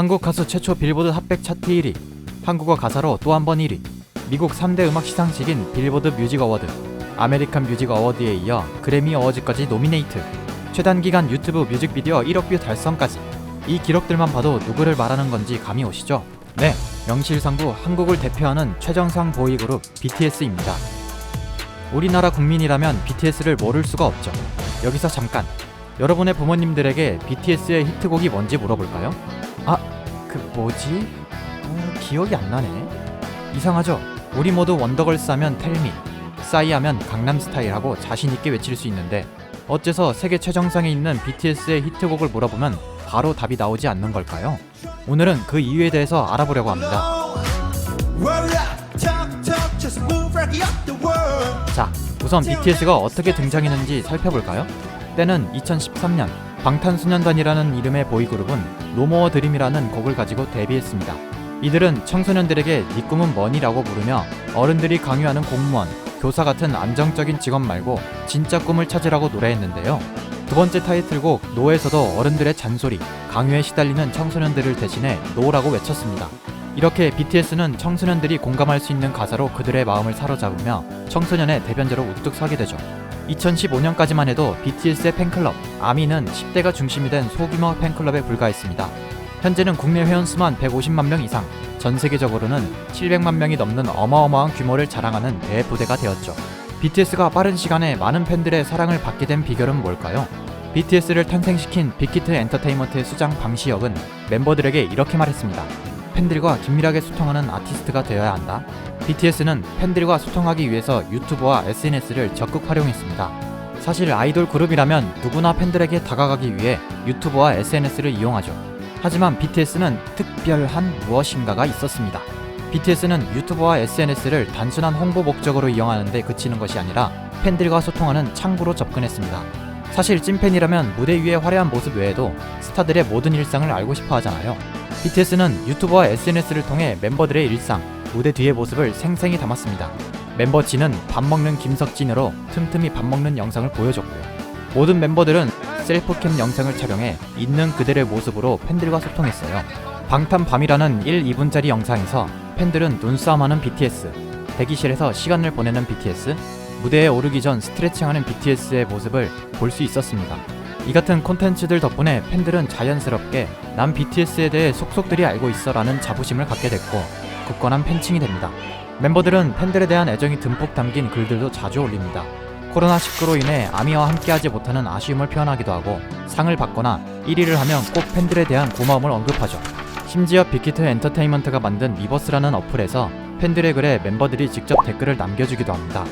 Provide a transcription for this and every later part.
한국 가수 최초 빌보드 핫백 차트 1위, 한국어 가사로 또 한 번 1위, 미국 3대 음악 시상식인 빌보드 뮤직 어워드, 아메리칸 뮤직 어워드에 이어 그래미 어워즈까지 노미네이트, 최단 기간 유튜브 뮤직비디오 1억 뷰 달성까지 이 기록들만 봐도 누구를 말하는 건지 감이 오시죠? 네, 명실상부 한국을 대표하는 최정상 보이그룹 BTS입니다. 우리나라 국민이라면 BTS를 모를 수가 없죠. 여기서 잠깐 여러분의 부모님들에게 BTS의 히트곡이 뭔지 물어볼까요? 아, 그 뭐지? 어, 기억이 안 나네. 이상하죠? 우리 모두 원더걸스 하면 텔미, 싸이 하면 강남스타일하고 자신있게 외칠 수 있는데 어째서 세계 최정상에 있는 BTS의 히트곡을 물어보면 바로 답이 나오지 않는 걸까요? 오늘은 그 이유에 대해서 알아보려고 합니다. 자, 우선 BTS가 어떻게 등장했는지 살펴볼까요? 때는 2013년 방탄소년단이라는 이름의 보이그룹은 노모어 드림이라는 곡을 가지고 데뷔했습니다. 이들은 청소년들에게 네 꿈은 뭐니라고 물으며 어른들이 강요하는 공무원, 교사 같은 안정적인 직업 말고 진짜 꿈을 찾으라고 노래했는데요. 두 번째 타이틀곡 노에서도 어른들의 잔소리, 강요에 시달리는 청소년들을 대신해 노라고 외쳤습니다. 이렇게 BTS는 청소년들이 공감할 수 있는 가사로 그들의 마음을 사로잡으며 청소년의 대변자로 우뚝 서게 되죠. 2015년까지만 해도 BTS의 팬클럽 아미는 10대가 중심이 된 소규모 팬클럽에 불과했습니다. 현재는 국내 회원 수만 150만 명 이상, 전 세계적으로는 700만 명이 넘는 어마어마한 규모를 자랑하는 대부대가 되었죠. BTS가 빠른 시간에 많은 팬들의 사랑을 받게 된 비결은 뭘까요? BTS를 탄생시킨 빅히트 엔터테인먼트의 수장 방시혁은 멤버들에게 이렇게 말했습니다. 팬들과 긴밀하게 소통하는 아티스트가 되어야 한다. BTS는 팬들과 소통하기 위해서 유튜브와 SNS를 적극 활용했습니다. 사실 아이돌 그룹이라면 누구나 팬들에게 다가가기 위해 유튜브와 SNS를 이용하죠. 하지만 BTS는 특별한 무엇인가가 있었습니다. BTS는 유튜브와 SNS를 단순한 홍보 목적으로 이용하는데 그치는 것이 아니라 팬들과 소통하는 창구로 접근했습니다. 사실 찐팬이라면 무대 위의 화려한 모습 외에도 스타들의 모든 일상을 알고 싶어 하잖아요. BTS는 유튜브와 SNS를 통해 멤버들의 일상, 무대 뒤의 모습을 생생히 담았습니다. 멤버 진은 밥 먹는 김석진으로 틈틈이 밥 먹는 영상을 보여줬고요. 모든 멤버들은 셀프캠 영상을 촬영해 있는 그들의 모습으로 팬들과 소통했어요. 방탄밤이라는 1, 2분짜리 영상에서 팬들은 눈싸움하는 BTS, 대기실에서 시간을 보내는 BTS, 무대에 오르기 전 스트레칭하는 BTS의 모습을 볼 수 있었습니다. 이 같은 콘텐츠들 덕분에 팬들은 자연스럽게 난 BTS에 대해 속속들이 알고 있어 라는 자부심을 갖게 됐고 굳건한 팬층이 됩니다. member들은 팬들에 대한 애정이 듬뿍 담긴 글들도 자주 올립니다. 코로나19로 인해 아미와 함께하지 못하는 아쉬움을 표현하기도 하고 상을 받거나 1위를 하면 꼭 팬들에 대한 고마움을 언급하죠. 심지어 빅히트 엔터테인먼트가 만든 리버스라는 어플에서 팬들의 글에 멤버들이 직접 댓글을 남겨주기도 합니다.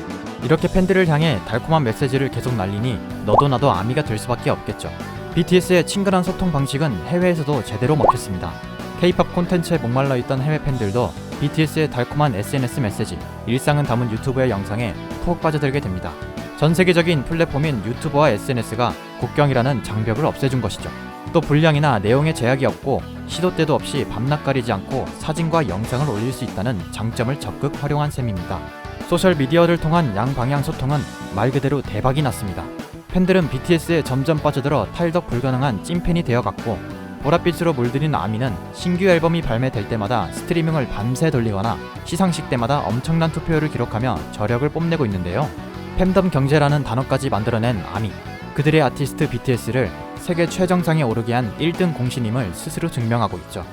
이렇게 팬들을 향해 달콤한 메시지를 계속 날리니 너도 나도 아미가 될 수밖에 없겠죠. BTS의 친근한 소통 방식은 해외에서도 제대로 먹혔습니다. K-팝 콘텐츠에 목말라 있던 해외 팬들도 BTS의 달콤한 SNS 메시지, 일상은 담은 유튜브의 영상에 푹 빠져들게 됩니다. 전 세계적인 플랫폼인 유튜브와 SNS가 국경이라는 장벽을 없애준 것이죠. 또 분량이나 내용에 제약이 없고 시도 때도 없이 밤낮 가리지 않고 사진과 영상을 올릴 수 있다는 장점을 적극 활용한 셈입니다. 소셜 미디어를 통한 양방향 소통은 말 그대로 대박이 났습니다. 팬들은 BTS에 점점 빠져들어 탈덕 불가능한 찐팬이 되어갔고 보랏빛으로 물들인 아미는 신규 앨범이 발매될 때마다 스트리밍을 밤새 돌리거나 시상식 때마다 엄청난 투표율을 기록하며 저력을 뽐내고 있는데요. 팬덤 경제라는 단어까지 만들어낸 아미. 그들의 아티스트 BTS를 세계 최정상에 오르게 한 1등 공신임을 스스로 증명하고 있죠.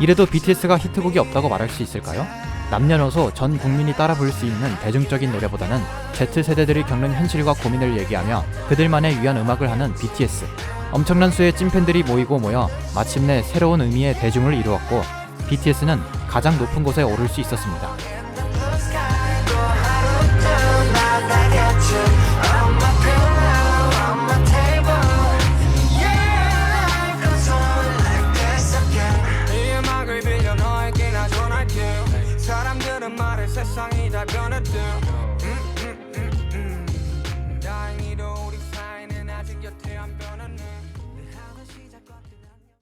이래도 BTS가 히트곡이 없다고 말할 수 있을까요? 남녀노소 전 국민이 따라 부를 수 있는 대중적인 노래보다는 Z세대들이 겪는 현실과 고민을 얘기하며 그들만의 위한 음악을 하는 BTS. 엄청난 수의 찐팬들이 모이고 모여 마침내 새로운 의미의 대중을 이루었고 BTS는 가장 높은 곳에 오를 수 있었습니다. 음악을